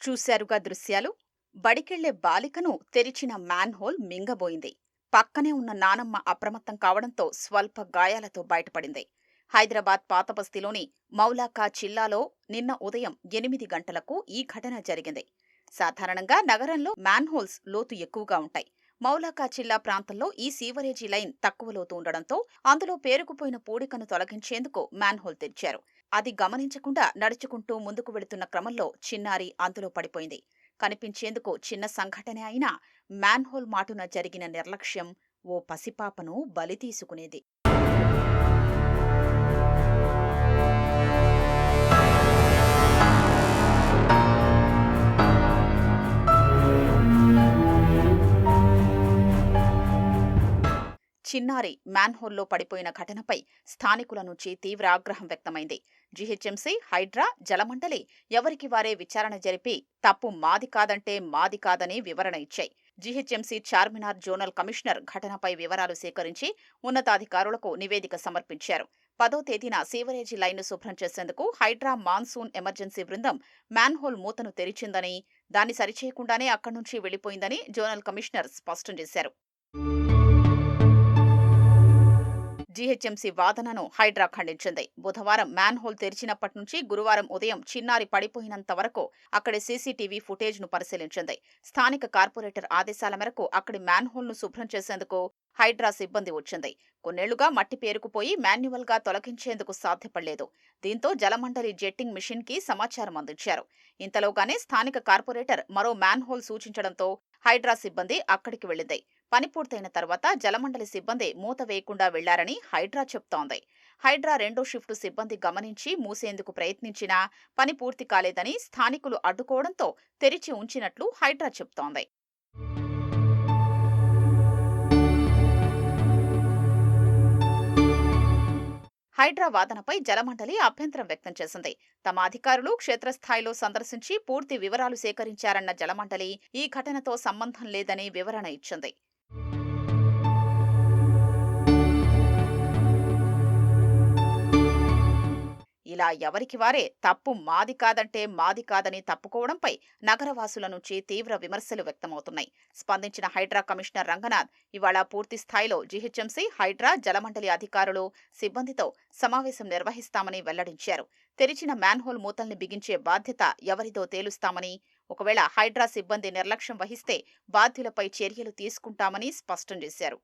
చూశారుగా దృశ్యాలు. బడికెళ్ళే బాలికను తెరిచిన మ్యాన్హోల్ మింగబోయింది. పక్కనే ఉన్న నానమ్మ అప్రమత్తం కావడంతో స్వల్ప గాయాలతో బయటపడింది. హైదరాబాద్ పాతబస్తీలోని మౌలాకా జిల్లాలో నిన్న ఉదయం ఎనిమిది గంటలకు ఈ ఘటన జరిగింది. సాధారణంగా నగరంలో మ్యాన్హోల్స్ లోతు ఎక్కువగా ఉంటాయి. మౌలాకా జిల్లా ప్రాంతంలో ఈ సీవరేజీ లైన్ తక్కువ లోతు ఉండడంతో అందులో పేరుకుపోయిన పూడికను తొలగించేందుకు మ్యాన్హోల్ తెరిచారు. అది గమనించకుండా నడుచుకుంటూ ముందుకు వెళుతున్న క్రమంలో చిన్నారి అందులో పడిపోయింది. కనిపించేందుకు చిన్న సంఘటన అయినా మ్యాన్హోల్ మాటున జరిగిన నిర్లక్ష్యం ఓ పసిపాపను బలి తీసుకునేది. చిన్నారి మ్యాన్హోల్లో పడిపోయిన ఘటనపై స్థానికుల నుంచి తీవ్ర ఆగ్రహం వ్యక్తమైంది. జీహెచ్ఎంసీ హైడ్రా జలమండలి ఎవరికి వారే విచారణ జరిపి తప్పు మాది కాదంటే మాది కాదని వివరణ ఇచ్చాయి. జీహెచ్ఎంసీ చార్మినార్ జోనల్ కమిషనర్ ఘటనపై వివరాలు సేకరించి ఉన్నతాధికారులకు నివేదిక సమర్పించారు. పదో తేదీన సీవరేజీ లైన్ను శుభ్రం చేసేందుకు హైడ్రా మాన్సూన్ ఎమర్జెన్సీ బృందం మ్యాన్హోల్ మూతను తెరిచిందని దాన్ని సరిచేయకుండానే అక్కడి నుంచి వెళ్ళిపోయిందని జోనల్ కమిషనర్ స్పష్టం చేశారు. జీహెచ్ఎంసీ వాదనను హైడ్రా ఖండించింది. బుధవారం మ్యాన్హోల్ తెరిచినప్పటి నుంచి గురువారం ఉదయం చిన్నారి పడిపోయినంత వరకు అక్కడి సీసీటీవీ ఫుటేజ్ను పరిశీలించింది. స్థానిక కార్పొరేటర్ ఆదేశాల మేరకు అక్కడి మ్యాన్హోల్ను శుభ్రం చేసేందుకు హైడ్రా సిబ్బంది వచ్చింది. కొన్నేళ్ళుగా మట్టి పేరుకుపోయి మాన్యువల్గా తొలగించేందుకు సాధ్యపడలేదు. దీంతో జలమండలి జెట్టింగ్ మిషన్కి సమాచారం అందించారు. ఇంతలోగానే స్థానిక కార్పొరేటర్ మరో మ్యాన్హోల్ సూచించడంతో హైడ్రా సిబ్బంది అక్కడికి వెళ్ళింది పని పూర్తయిన తర్వాత జలమండలి సిబ్బంది మూత వేయకుండా వెళ్ళారని హైడ్రా చెప్తోంది. హైడ్రా రెండో షిఫ్టు సిబ్బంది గమనించి మూసేందుకు ప్రయత్నించినా పని పూర్తి కాలేదని స్థానికులు అడ్డుకోవడంతో తెరిచి ఉంచినట్లు హైడ్రా చెప్తోంది. హైడ్రా వాదనపై జలమండలి అభ్యంతరం వ్యక్తం చేసింది. తమ అధికారులు క్షేత్రస్థాయిలో సందర్శించి పూర్తి వివరాలు సేకరించారన్న జలమండలి ఈ ఘటనతో సంబంధం లేదని వివరణ ఇచ్చింది. ఇలా ఎవరికి వారే తప్పు మాది కాదంటే మాది కాదని తప్పుకోవడంపై నగరవాసుల నుంచి తీవ్ర విమర్శలు వ్యక్తమవుతున్నాయి. స్పందించిన హైడ్రా కమిషనర్ రంగనాథ్ ఇవాళ పూర్తి స్థాయిలో జీహెచ్ఎంసీ హైడ్రా జలమండలి అధికారులు సిబ్బందితో సమావేశం నిర్వహిస్తామని వెల్లడించారు. తెరిచిన మ్యాన్హోల్ మూతల్ని బిగించే బాధ్యత ఎవరిదో తేలుస్తామని ఒకవేళ హైడ్రా సిబ్బంది నిర్లక్ష్యం వహిస్తే బాధ్యులపై చర్యలు తీసుకుంటామని స్పష్టం చేశారు.